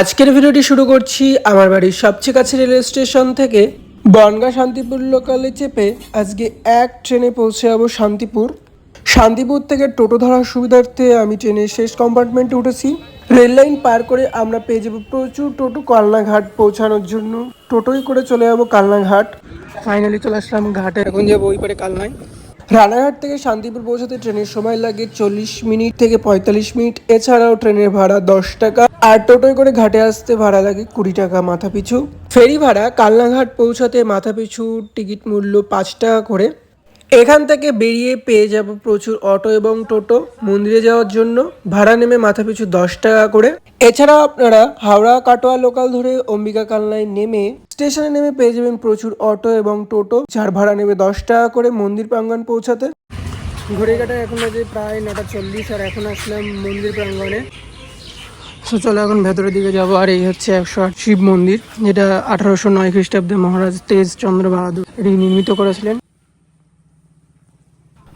আজকের ভিডিওটি শুরু করছি আমার বাড়ির সবচেয়ে কাছে রেলওয়ে স্টেশন থেকে। বনগা শান্তিপুর লোকালে চেপে আজকে এক ট্রেনে পৌঁছে যাব শান্তিপুর। শান্তিপুর থেকে টোটো ধরার সুবিধার্থে আমি ট্রেনের শেষ কম্পার্টমেন্টে উঠেছি। রেল লাইন পার করে আমরা পেয়ে যাব প্রচুর টোটো কালনাঘাট পৌঁছানোর জন্য। টোটোই করে চলে যাব কালনাঘাট। ফাইনালি চলে আসলাম ঘাটে। এখন যাব ওই পারে কালনায়। রানাঘাট থেকে শান্তিপুর পৌঁছাতে ট্রেনের সময় লাগে চল্লিশ মিনিট থেকে পঁয়তাল্লিশ মিনিট। এছাড়াও ট্রেনের ভাড়া দশ টাকা। আর টোটোয় করে ঘাটে আসতে ভাড়া লাগে কুড়ি টাকা মাথা পিছু। ফেরি ভাড়া কালনাঘাট পৌঁছাতে মাথা পিছু টিকিট মূল্য পাঁচ টাকা করে। এখান থেকে বেরিয়ে পেয়ে যাব প্রচুর অটো এবং টোটো। মন্দিরে যাওয়ার জন্য ভাড়া নেমে মাথা পিছু দশ টাকা করে। এছাড়াও আপনারা হাওড়া, কাটোয়া লোকাল ধরে অম্বিকা কালনায় নেমে স্টেশনে নেমে পেয়ে যাবেন প্রচুর অটো এবং টোটো। যার ভাড়া নেবে দশ টাকা করে মন্দির প্রাঙ্গণ পৌঁছাতে। ঘড়ি কাটা এখন বাজে প্রায় নটা চল্লিশ আর এখন আসলাম মন্দির প্রাঙ্গণে। তো চলো এখন ভেতরের দিকে যাব, আর এই হচ্ছে একশো আট শিব মন্দির, যেটা আঠারোশো নয় খ্রিস্টাব্দে মহারাজ তেজ চন্দ্র বাহাদুর নির্মিত করেছিলেন।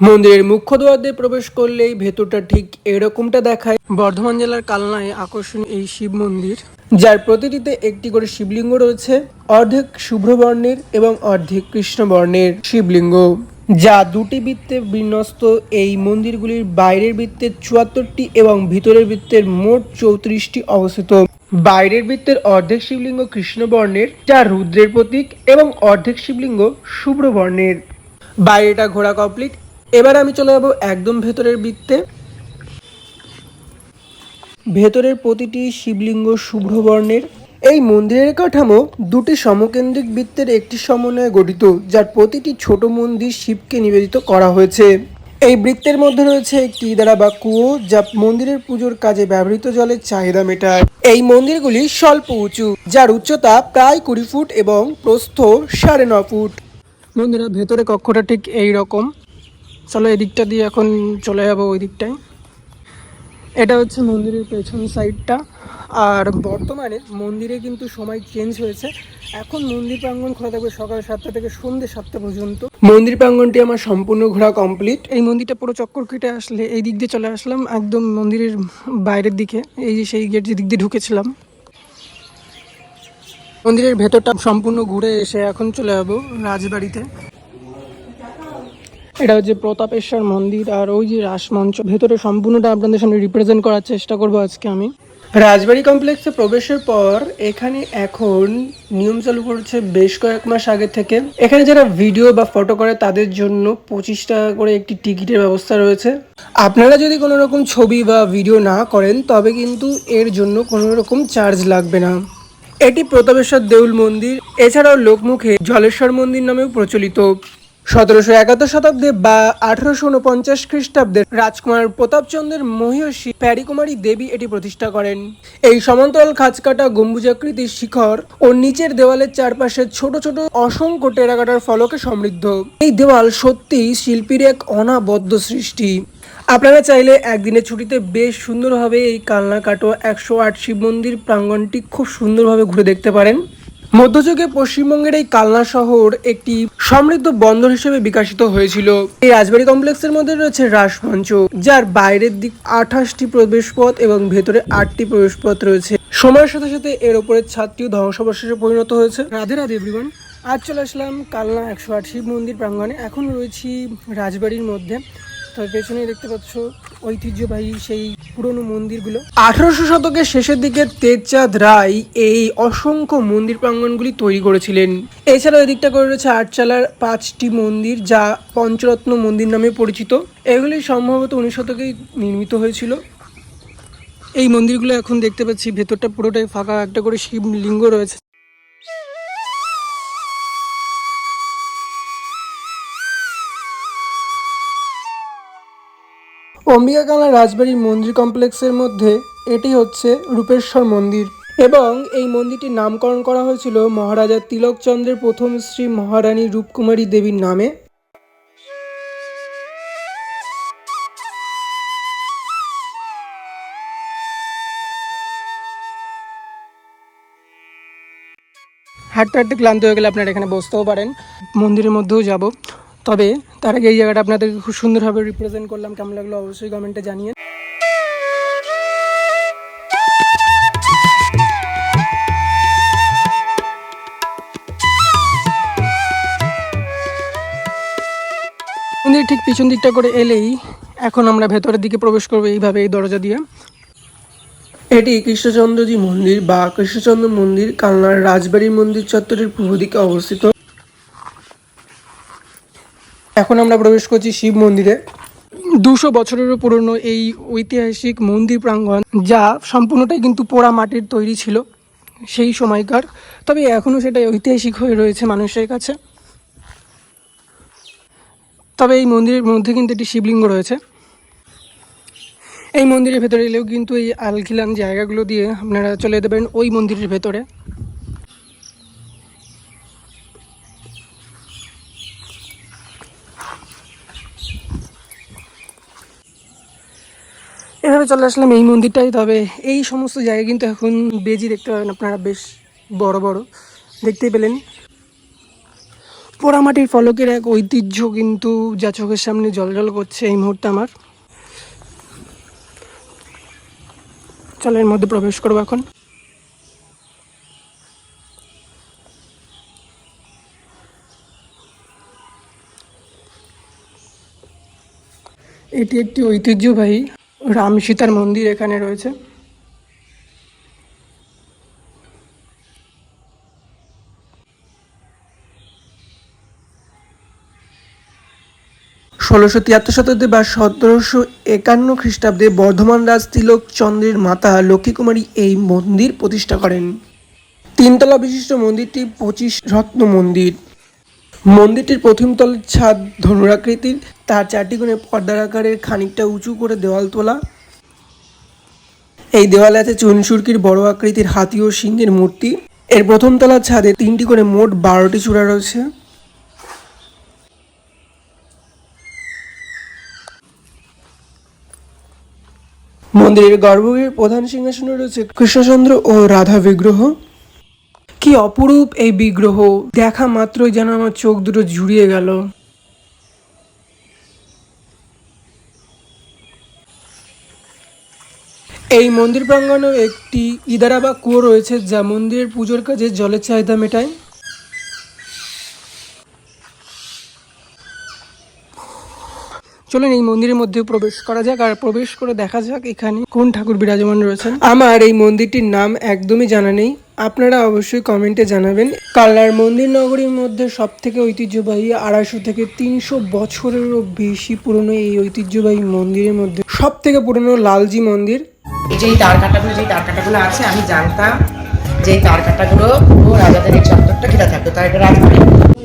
মন্দিরের মুখ্য দ্বার দিয়ে প্রবেশ করলেই ভেতরটা ঠিক এরকমটা দেখায়। বর্ধমান জেলার কালনায় আকর্ষণীয় এই শিব মন্দির, যার প্রতিটিতে একটি করে শিবলিঙ্গ রয়েছে, অর্ধেক শুভ্র বর্ণের এবং অর্ধেক কৃষ্ণ বর্ণের শিবলিঙ্গ। যা দুটি বৃত্তে বিন্যস্ত এই মন্দিরগুলির বাইরের বৃত্তের চুয়াত্তরটি এবং ভিতরের বৃত্তের মোট চৌত্রিশটি অবস্থিত। বাইরের বৃত্তের অর্ধেক শিবলিঙ্গ কৃষ্ণবর্ণের, যা রুদ্রের প্রতীক এবং অর্ধেক শিবলিঙ্গ শুভ্র বর্ণের বাইরেটা ঘোরা কমপ্লিট এবার আমি চলে যাব একদম ভেতরের বৃত্তে। ভেতরের প্রতিটি শিবলিঙ্গ শুভ্র বর্ণের এই মন্দিরের কাঠামো দুটি সমকেন্দ্রিক বৃত্তের একটি সমন্বয়ে গঠিত, যার প্রতিটি ছোট মন্দির শিবকে নিবেদিত করা হয়েছে। এই বৃত্তের মধ্যে রয়েছে একটি ইদারা বা কুয়ো, যা মন্দিরের পুজোর কাজে ব্যবহৃত জলের চাহিদা মেটায়। এই মন্দিরগুলি স্বল্প উঁচু, যার উচ্চতা প্রায় কুড়ি ফুট এবং প্রস্থ সাড়ে ন ফুট। মন্দিরের ভেতরে কক্ষটা ঠিক এই রকম। চলো এদিকটা দিয়ে এখন চলে যাব ওই দিকটায়। এটা হচ্ছে মন্দিরের পেছন সাইডটা আর বর্তমানে মন্দিরে কিন্তু সময় চেঞ্জ হয়েছে। এখন মন্দির প্রাঙ্গণ খোলা থাকবে সকাল সাতটা থেকে সন্ধ্যে সাতটা পর্যন্ত। মন্দির প্রাঙ্গণটি আমার সম্পূর্ণ ঘোরা কমপ্লিট এই মন্দিরটা পুরো চক্কর কেটে আসলে এই দিক দিয়ে চলে আসলাম, একদম মন্দিরের বাইরের দিকে। এই যে সেই গেট যে দিক দিয়ে ঢুকেছিলাম। মন্দিরের ভেতরটা সম্পূর্ণ ঘুরে এসে এখন চলে যাব রাজবাড়িতে। এটা হচ্ছে প্রতাপেশ্বর মন্দির আর ওই যে রাসমঞ্চ। ভেতরে সম্পূর্ণটা আপনাদের সামনে রিপ্রেজেন্ট করার চেষ্টা করব আজকে আমি। রাজবাড়ি কমপ্লেক্সে প্রবেশের পর এখানে এখন নিয়ম চালু করেছে বেশ কয়েক মাস আগে থেকে। এখানে যারা ভিডিও বা ফটো করে তাদের জন্য পঁচিশ টাকা করে একটি টিকিটের ব্যবস্থা রয়েছে। আপনারা যদি কোনো রকম ছবি বা ভিডিও না করেন, তবে কিন্তু এর জন্য কোনো রকম চার্জ লাগবে না। এটি প্রতাপেশ্বর দেউল মন্দির, এছাড়াও লোকমুখে জলেশ্বর মন্দির নামেও প্রচলিত। সতেরোশো একাত্তর শতাব্দে বা আঠারোশো উনপঞ্চাশ খ্রিস্টাব্দে রাজকুমার প্রতাপচন্দ্রের মহিষী প্যারিকুমারী দেবী এটি প্রতিষ্ঠা করেন। এই সমান্তরাল খাঁজকাটা গম্বুজাকৃতির শিখর ও নিচের দেওয়ালের চারপাশে ছোট ছোট অসংখ্য টেরাকাটার ফলকে সমৃদ্ধ। এই দেওয়াল সত্যিই শিল্পীর এক অনাবদ্ধ সৃষ্টি। আপনারা চাইলে একদিনের ছুটিতে বেশ সুন্দরভাবে এই কালনা কাটোয়া একশো আট শিব মন্দির প্রাঙ্গনটি খুব সুন্দরভাবে ঘুরে দেখতে পারেন। মধ্যযুগে পশ্চিমবঙ্গের এই কালনা শহর একটি সমৃদ্ধ বন্দর হিসেবে বিকশিত হয়েছিল। এই রাজবাড়ি কমপ্লেক্সের মধ্যে রয়েছে রাসমঞ্চ, যার বাইরের দিক আঠাশটি প্রবেশপথ এবং ভেতরে আটটি প্রবেশপথ রয়েছে। সময়ের সাথে সাথে এর ওপরের ছাদটিও ধ্বংসাবশেষে পরিণত হয়েছে। রাধে রাধে এভরিওয়ান আজ চলে আসলাম কালনা একশো আট শিব মন্দির প্রাঙ্গণে। এখন রয়েছি রাজবাড়ির মধ্যে। তবে পেছনেই দেখতে পাচ্ছ ঐতিহ্যবাহী সেই পুরনো মন্দিরগুলো। আঠারোশো শতকের শেষের দিকে তেজচাঁদ রায় এই অসংখ্য মন্দির প্রাঙ্গণগুলি তৈরি করেছিলেন। এছাড়াও এদিকটা করে রয়েছে আটচালার পাঁচটি মন্দির যা পঞ্চরত্ন মন্দির নামে পরিচিত। এগুলি সম্ভবত উনিশ শতকেই নির্মিত হয়েছিল। এই মন্দিরগুলো এখন দেখতে পাচ্ছি, ভেতরটা পুরোটাই ফাঁকা, একটা করে শিবলিঙ্গ রয়েছে। অম্বিকাকালা রাজবাড়ির মন্দির কমপ্লেক্সের মধ্যে এটি হচ্ছে রূপেশ্বর মন্দির। এবং এই মন্দিরটির নামকরণ করা হয়েছিল মহারাজা তিলকচন্দ্রের প্রথম শ্রী মহারানী রূপকুমারী দেবীর নামে। হাঁটতে হাঁটতে ক্লান্ত হয়ে গেলে আপনারা এখানে বসতেও পারেন। মন্দিরের মধ্যেও যাব। তবে তার আগে এই জায়গাটা আপনাদেরকে খুব সুন্দরভাবে রিপ্রেজেন্ট করলাম। কেমন লাগল অবশ্যই কমেন্টে জানিয়ে। মন্দির ঠিক পিছন দিকটা করে এলেই এখন আমরা ভেতরের দিকে প্রবেশ করব এইভাবে এই দরজা দিয়ে। এটি কৃষ্ণচন্দ্রজি মন্দির বা কৃষ্ণচন্দ্র মন্দির, কালনার রাজবাড়ি মন্দির চত্বরের পূর্ব দিকে অবস্থিত। এখন আমরা প্রবেশ করছি শিব মন্দিরে। দুশো বছরেরও পুরনো এই ঐতিহাসিক মন্দির প্রাঙ্গণ, যা সম্পূর্ণটাই কিন্তু পোড়া মাটির তৈরি ছিল সেই সময়কার। তবে এখনও সেটা ঐতিহাসিক হয়ে রয়েছে মানুষের কাছে। তবে এই মন্দিরের মধ্যে কিন্তু একটি শিবলিঙ্গ রয়েছে। এই মন্দিরের ভেতরে এলেও কিন্তু এই আলখিলান জায়গাগুলো দিয়ে আপনারা চলে যেতে পারেন ওই মন্দিরের ভেতরে। এভাবে চলে আসলাম, এই মন্দিরটাই। তবে এই সমস্ত জায়গায় কিন্তু এখন বেজি দেখতে পাবেন আপনারা, বেশ বড় বড়। দেখতেই পেলেন। পোড়ামাটির ফলকের এক ঐতিহ্য কিন্তু যা চোখের সামনে জলজল করছে এই মুহূর্তে আমার। চলো, এর মধ্যে প্রবেশ করব এখন। এটি একটি ঐতিহ্যবাহী রাম সীতার মন্দির এখানে রয়েছে। ষোলোশো তিয়াত্তর শতাব্দী বা সতেরোশো একান্ন খ্রিস্টাব্দে বর্ধমান রাজ তিলক চন্দ্রের মাতা লক্ষ্মী কুমারী এই মন্দির প্রতিষ্ঠা করেন। তিনতলা বিশিষ্ট মন্দিরটি পঁচিশ রত্ন মন্দির। মন্দিরটির প্রথম তলের ছাদ ধনুরাকৃতির। তার চারটি কোণে পর্দার আকারের খানিকটা উঁচু করে দেওয়াল তোলা। এই দেওয়ালে আছে চুনসুরকির বড় আকৃতির হাতি ও সিংহের মূর্তি। এর প্রথম তলার ছাদে তিনটি করে মোট বারোটি চূড়া রয়েছে। মন্দিরের গর্ভগৃহের প্রধান সিংহাসনে রয়েছে কৃষ্ণচন্দ্র ও রাধা বিগ্রহ। কি অপরূপ এই বিগ্রহ, দেখা মাত্রই যেন আমার চোখ দুটো জুড়িয়ে গেল। এই মন্দির প্রাঙ্গণেও একটি ইদারা বা কুয়ো রয়েছে যা মন্দিরের পুজোর কাজে জলের চাহিদা মেটায়। চলুন এই মন্দিরের মধ্যে প্রবেশ করা যাক আর প্রবেশ করে দেখা যাক এখানে কোন ঠাকুর বিরাজমান রয়েছেন। আমার এই মন্দিরটির নাম একদমই জানা নেই। আপনারা অবশ্যই কমেন্টে জানাবেন। কাল্লার মন্দির নগরীর মধ্যে সব থেকে ঐতিহ্যবাহী আড়াইশো থেকে তিনশো বছরেরও বেশি পুরনো এই ঐতিহ্যবাহী মন্দিরের মধ্যে সব থেকে পুরনো লালজি মন্দির। এই যে এই তার কাটাগুলো যে তার কাটাগুলো আছে আমি জানতাম যে তার কাটাগুলো পুরো রাজাদের এই চত্বরটা ঘিরে থাকতো তার এটা রাজবাড়ি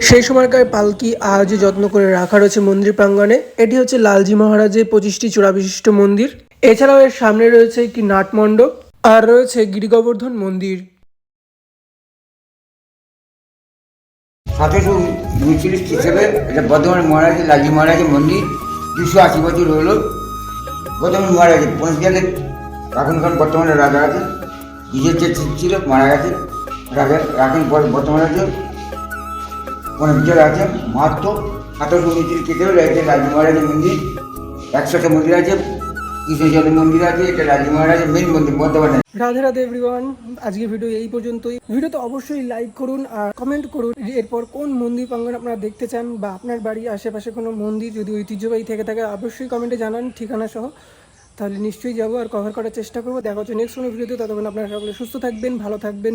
সেই সময়কার পালকি আজও যত্ন করে রাখা রয়েছে মন্দির প্রাঙ্গণে। এটি হচ্ছে লালজি মহারাজের পঁচিশটি চূড়া বিশিষ্ট মন্দির। এছাড়াও এর সামনে রয়েছে একটি নাটমণ্ডপ আর রয়েছে গিরিগোবর্ধন মন্দির। সতেরোশো উনচল্লিশ খ্রিস্টাব্দে এটা বর্ধমান মহারাজের লালজি মহারাজের মন্দির। দুশো আশি বছর হলো বর্ধমান মহারাজের। পঞ্চজালের এখনকার বর্তমানে রাজা আছে নিজের যে ছিল মারা গেছে, রাজা পর বর্তমানে আছে পঞ্চজাল আছে মাহাত্ম সতেরোশো উনচল্লিশ খ্রিস্টাব্দে রয়েছে লালজি মহারাজের মন্দির একশোটা মন্দির আছে কৃষ্ণচন্দ্র মন্দির আছে, এটা লালজি মহারাজের মেন মন্দির বর্ধমানে রাধে রাধে এভরিওয়ান আজকের ভিডিও এই পর্যন্তই। ভিডিওতে অবশ্যই লাইক করুন আর কমেন্ট করুন এরপর কোন মন্দির প্রাঙ্গণ আপনারা দেখতে চান বা আপনার বাড়ির আশেপাশে কোনো মন্দির যদি ঐতিহ্যবাহী থেকে থাকে, অবশ্যই কমেন্টে জানান ঠিকানা সহ। তাহলে নিশ্চয়ই যাব আর কভার করার চেষ্টা করব। দেখা হচ্ছে নেক্সট কোনো ভিডিওতে ততক্ষণ আপনারা সকলে সুস্থ থাকবেন, ভালো থাকবেন।